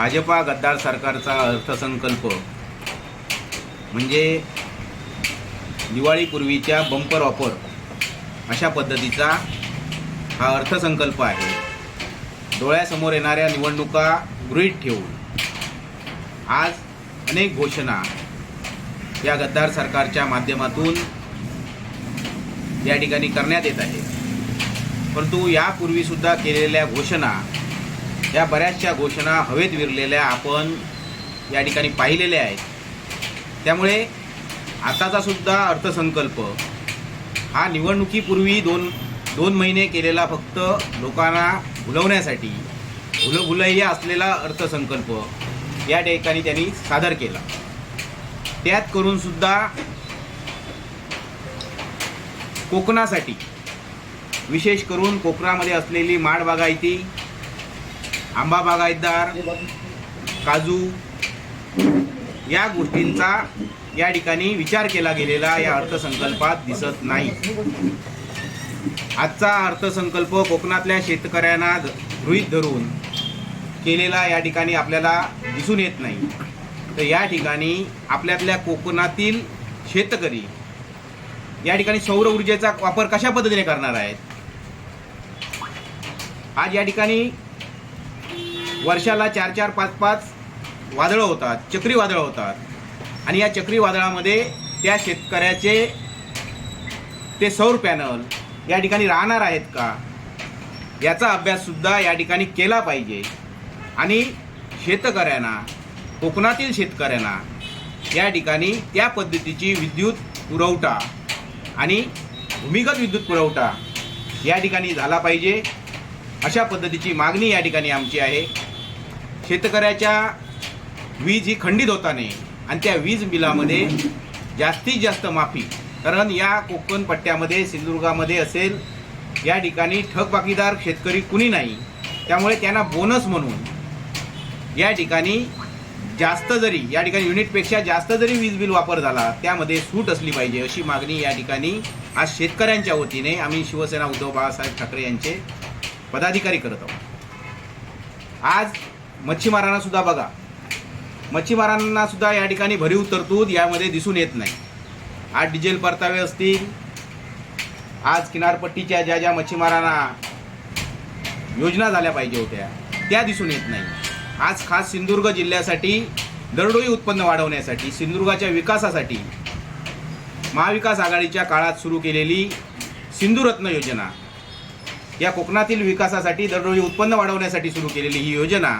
भाजपा गद्दार सरकारचा अर्थसंकल्प म्हणजे दिवाळीपूर्वीच्या बंपर ऑफर अशा पद्धतीचा हा अर्थसंकल्प आहे. डोळ्यासमोर येणाऱ्या निवडणुका गृहीत ठेवून आज अनेक घोषणा या गद्दार सरकारच्या माध्यमातून या ठिकाणी करण्यात येत आहे परंतु यापूर्वीसुद्धा केलेल्या घोषणा या बऱ्याचशा घोषणा हवेत विरलेल्या आपण या ठिकाणी पाहिलेल्या आहेत. त्यामुळे आताचा सुद्धा अर्थसंकल्प हा निवडणुकीपूर्वी दोन दोन महिने केलेला फक्त लोकांना भुलवण्यासाठी भुलभुलय्य असलेला अर्थसंकल्प या ठिकाणी त्यांनी सादर केला. त्यात करूनसुद्धा कोकणासाठी विशेष करून कोकणामध्ये असलेली माडबागायती आंबा बागायतदार काजू या गोष्टींचा या ठिकाणी विचार केला गेलेला या अर्थसंकल्पात दिसत नाही. आजचा अर्थसंकल्प कोकणातल्या शेतकऱ्यांना गृहित धरून केलेला या ठिकाणी आपल्याला दिसून येत नाही. तर या ठिकाणी आपल्यातल्या कोकणातील शेतकरी या ठिकाणी सौर ऊर्जेचा वापर कशा पद्धतीने करणार आहेत? आज या ठिकाणी वर्षाला चार चार पाच पाच वादळं होतात चक्रीवादळं होतात. आणि या चक्रीवादळामध्ये त्या शेतकऱ्याचे ते सौर पॅनल या ठिकाणी राहणार आहेत का? याचा अभ्याससुद्धा या ठिकाणी केला पाहिजे. आणि शेतकऱ्यांना कोकणातील शेतकऱ्यांना या ठिकाणी त्या पद्धतीची विद्युत पुरवठा आणि भूमिगत विद्युत पुरवठा या ठिकाणी झाला पाहिजे. अशा पद्धतीची मागणी या ठिकाणी आमची आहे. शेतकऱ्याच्या वीज ही खंडित होताने आणि त्या वीज बिलामध्ये जास्तीत जास्त माफी कारण या कोकण पट्ट्यामध्ये सिंधुदुर्गामध्ये असेल या ठिकाणी ठकबाकीदार शेतकरी कुणी नाही. त्यामुळे त्यांना बोनस म्हणून या ठिकाणी जास्त जरी या ठिकाणी युनिटपेक्षा जास्त जरी वीज बिल वापर झाला त्यामध्ये सूट असली पाहिजे अशी मागणी या ठिकाणी आज शेतकऱ्यांच्या वतीने आम्ही शिवसेना उद्धव बाळासाहेब ठाकरे यांचे पदाधिकारी करत आहोत. आज मच्छीमारांना सुद्धा बघा. मच्छीमारांना सुद्धा या ठिकाणी भरीव तरतूद यामध्ये दिसून येत नाही. आज डिझेल परतावे असतील. आज किनारपट्टीच्या ज्या ज्या मच्छीमारांना योजना झाल्या पाहिजे होत्या त्या दिसून येत नाही. आज खास सिंधुदुर्ग जिल्ह्यासाठी दरडोई उत्पन्न वाढवण्यासाठी सिंधुदुर्गाच्या विकासासाठी महाविकास आघाडीच्या काळात सुरू केलेली सिंधुरत्न योजना या कोकणातील विकासासाठी दरडोई उत्पन्न वाढवण्यासाठी सुरू केलेली ही योजना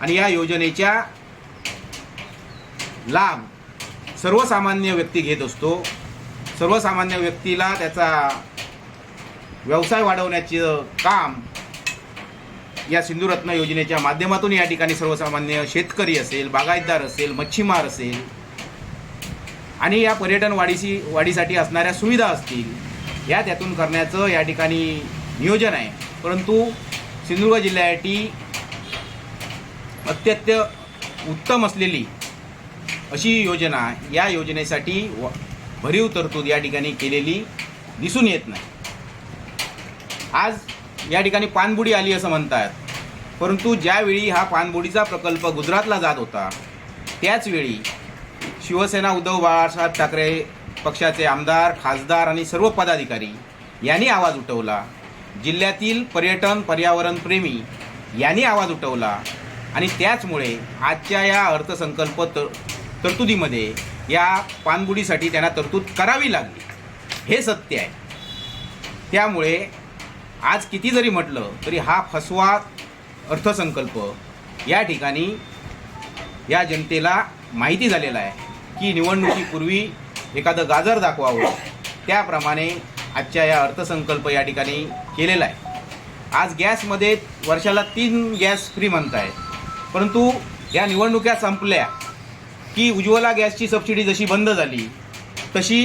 आणि या योजनेच्या लाभ सर्वसामान्य व्यक्ती घेत असतो. सर्वसामान्य व्यक्तीला त्याचा व्यवसाय वाढवण्याचं काम या सिंधुरत्न योजनेच्या माध्यमातून या ठिकाणी सर्वसामान्य शेतकरी असेल बागायतदार असेल मच्छीमार असेल आणि या पर्यटन वाढीशी वाढीसाठी असणाऱ्या सुविधा असतील या त्यातून करण्याचं या ठिकाणी नियोजन आहे. परंतु सिंधुदुर्ग जिल्ह्यासाठी अत्यंत उत्तम असलेली अशी योजना या योजनेसाठी व भरीव तरतूद या ठिकाणी केलेली दिसून येत नाही. आज या ठिकाणी पाणबुडी आली असं म्हणतात. परंतु ज्यावेळी हा पाणबुडीचा प्रकल्प गुजरातला जात होता त्याचवेळी शिवसेना उद्धव बाळासाहेब ठाकरे पक्षाचे आमदार खासदार आणि सर्व पदाधिकारी यांनी आवाज उठवला. जिल्ह्यातील पर्यटन पर्यावरणप्रेमी यांनी आवाज उठवला आणि त्याचमुळे आजच्या या अर्थसंकल्प तर तरतुदीमध्ये या पाणबुडीसाठी त्यांना तरतूद करावी लागली. हे सत्य आहे. त्यामुळे आज किती जरी म्हटलं तरी हा फसवा अर्थसंकल्प या ठिकाणी या जनतेला माहिती झालेला आहे की निवडणुकीपूर्वी एखादं गाजर दाखवावं त्याप्रमाणे आजच्या या अर्थसंकल्प या ठिकाणी केलेला आहे. आज गॅसमध्ये वर्षाला तीन गॅस फ्री म्हणत आहेत परंतु या निवडणुक्या संपल्या की उज्ज्वला गॅसची सबसिडी जशी बंद झाली तशी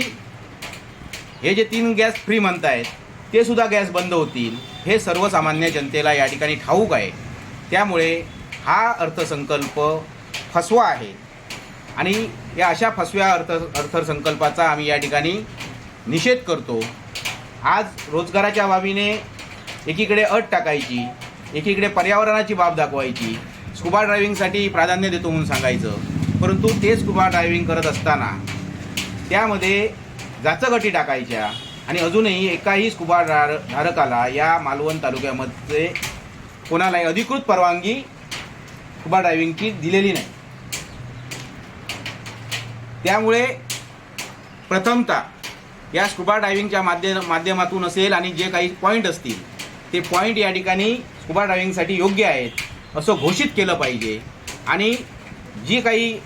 हे जे तीन गॅस फ्री म्हणतायत ते सुद्धा गॅस बंद होतील. हे सर्वसामान्य जनतेला या ठिकाणी ठाऊक आहे. त्यामुळे हा अर्थसंकल्प फसवा आहे. आणि या अशा फसव्या अर्थ अर्थसंकल्पाचा आम्ही या ठिकाणी निषेध करतो. आज रोजगाराच्या बाबीने एकीकडे अट टाकायची एकीकडे पर्यावरणाची बाब दाखवायची स्कुबा ड्रायव्हिंगसाठी प्राधान्य देतो म्हणून सांगायचं. परंतु ते स्कुबा ड्रायव्हिंग करत असताना त्यामध्ये जाचगटी टाकायच्या आणि अजूनही एकाही स्कुबा ड्रा धारकाला या मालवण तालुक्यामध्ये कोणालाही अधिकृत परवानगी स्कुबा ड्रायव्हिंगची दिलेली नाही. त्यामुळे प्रथमतः या स्कुबा डायव्हिंगच्या माध्यम माध्यमातून असेल आणि जे काही पॉईंट असतील ते पॉईंट या ठिकाणी स्कुबा डायव्हिंगसाठी योग्य आहेत असं घोषित केलं पाहिजे. आणि जी काही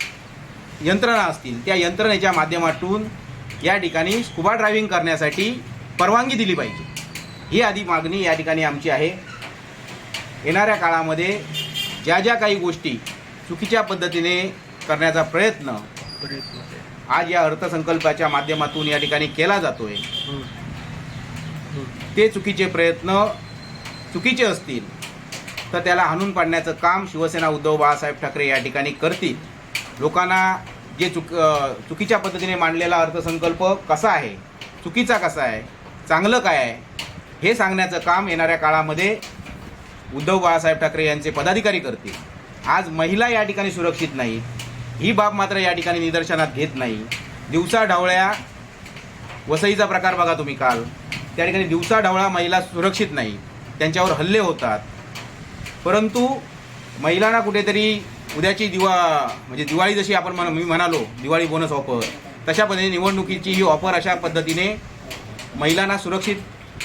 यंत्रणा असतील त्या यंत्रणेच्या माध्यमातून या ठिकाणी स्कुबा ड्रायव्हिंग करण्यासाठी परवानगी दिली पाहिजे. ही आधी मागणी या ठिकाणी आमची आहे. येणाऱ्या काळामध्ये ज्या ज्या काही गोष्टी चुकीच्या पद्धतीने करण्याचा प्रयत्न. आज या अर्थसंकल्पाच्या माध्यमातून या ठिकाणी केला जातोय. ते चुकीचे प्रयत्न चुकीचे असतील तर त्याला हाणून पाडण्याचं काम शिवसेना उद्धव बाळासाहेब ठाकरे या ठिकाणी करतील. लोकांना जे चुक चुकीच्या पद्धतीने मांडलेला अर्थसंकल्प कसा आहे चुकीचा कसा आहे चांगलं काय आहे हे सांगण्याचं काम येणाऱ्या काळामध्ये उद्धव बाळासाहेब ठाकरे यांचे पदाधिकारी करतील. आज महिला या ठिकाणी सुरक्षित नाही ही बाब मात्र या ठिकाणी निदर्शनात घेत नाही. दिवसा ढावळ्या वसईचा प्रकार बघा तुम्ही काल. त्या ठिकाणी दिवसा ढवळा महिला सुरक्षित नाही. त्यांच्यावर हल्ले होतात. परंतु महिलांना कुठेतरी उद्याची दिवा म्हणजे दिवाळी जशी आपण म्हण मी म्हणालो दिवाळी बोनस ऑफर तशा पद्धतीने निवडणुकीची ही ऑफर अशा पद्धतीने महिलांना सुरक्षित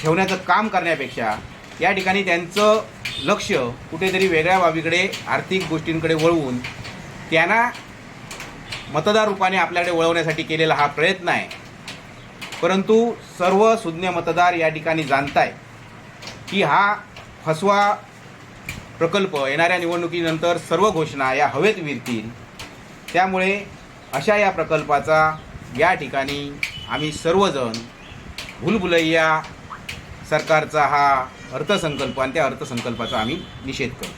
ठेवण्याचं काम करण्यापेक्षा या ठिकाणी त्यांचं लक्ष कुठेतरी वेगळ्या बाबीकडे आर्थिक गोष्टींकडे वळवून त्यांना मतदार रूपाने आपल्याकडे वळवण्यासाठी केलेला हा प्रयत्न आहे. परंतु सर्व सुज्ञ मतदार या ठिकाणी जाणताय की हा फसवा प्रकल्प येणाऱ्या निवडणुकीनंतर सर्व घोषणा या हवेत विरतील. त्यामुळे अशा या प्रकल्पाचा या ठिकाणी आम्ही सर्वजण भूलभुलैया सरकारचा हा अर्थसंकल्प आणि त्या अर्थसंकल्पाचा आम्ही निषेध करू